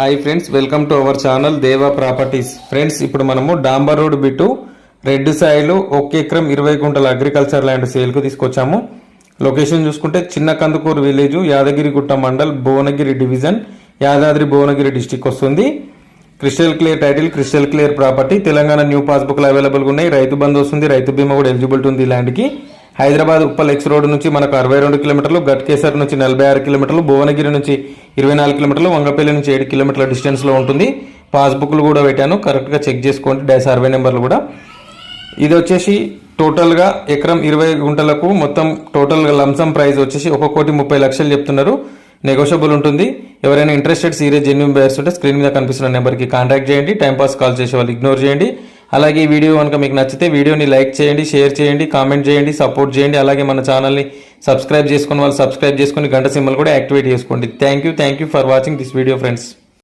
Hi friends welcome to our channel Deva properties friends ఇప్పుడు మనము డాంబర్ రోడ్ బిట్టు రెడ్ సాయిలు ఒక ఎకరం ఇరవై గుంటల అగ్రికల్చర్ ల్యాండ్ సేల్కు తీసుకొచ్చాము. లొకేషన్ చూసుకుంటే చిన్న Kandukuru village Yadagirigutta mandal Bhuvanagiri division Yadadri Bhuvanagiri district వస్తుంది. Crystal clear title crystal clear property Telangana new పాస్బుక్లు అవైలబుల్గా ఉన్నాయి. రైతు బంధు వస్తుంది రైతు బీమా కూడా ఎలిజిబిలిటీ ఉంది ల్యాండ్కి హైదరాబాద్ ఉప్పల్ ఎక్స్ రోడ్ నుంచి మనకు అరవై రెండు కిలోమీటర్లు గట్కేసర్ నుంచి నలభై ఆరు కిలోమీటర్లు భువనగిరి నుంచి ఇరవై నాలుగు కిలోమీటర్లు వంగపల్లి నుంచి ఏడు కిలోమీటర్ల డిస్టెన్స్లో ఉంటుంది. పాస్బుక్లు కూడా పెట్టాను. కరెక్ట్గా చెక్ చేసుకోండి. డా అరవై నెంబర్లు కూడా. ఇది వచ్చేసి టోటల్గా ఎకరం ఇరవై గుంటలకు మొత్తం టోటల్గా లంసం ప్రైస్ వచ్చేసి ఒక కోటి ముప్పై లక్షలు చెప్తున్నారు. నెగోషియబుల్ ఉంటుంది. ఎవరైనా ఇంట్రెస్టెడ్ సీరియస్ జెన్యున్ బయర్స్ ఉంటే స్క్రీన్ మీద కనిపిస్తున్న నెంబర్కి కాంటాక్ట్ చేయండి. టైంపాస్ కాల్ చేసే వాళ్ళు ఇగ్నోర్ చేయండి. అలాగే ఈ వీడియో కనుక మీకు నచ్చితే వీడియోని లైక్ చేయండి షేర్ చేయండి కామెంట్ చేయండి సపోర్ట్ చేయండి. అలాగే మన ఛానల్ని సబ్స్క్రైబ్ చేసుకుని వాళ్ళు సబ్స్క్రైబ్ చేసుకుని గంట సింబల్ కూడా యాక్టివేట్ చేసుకోండి. Thank you thank you for watching this video friends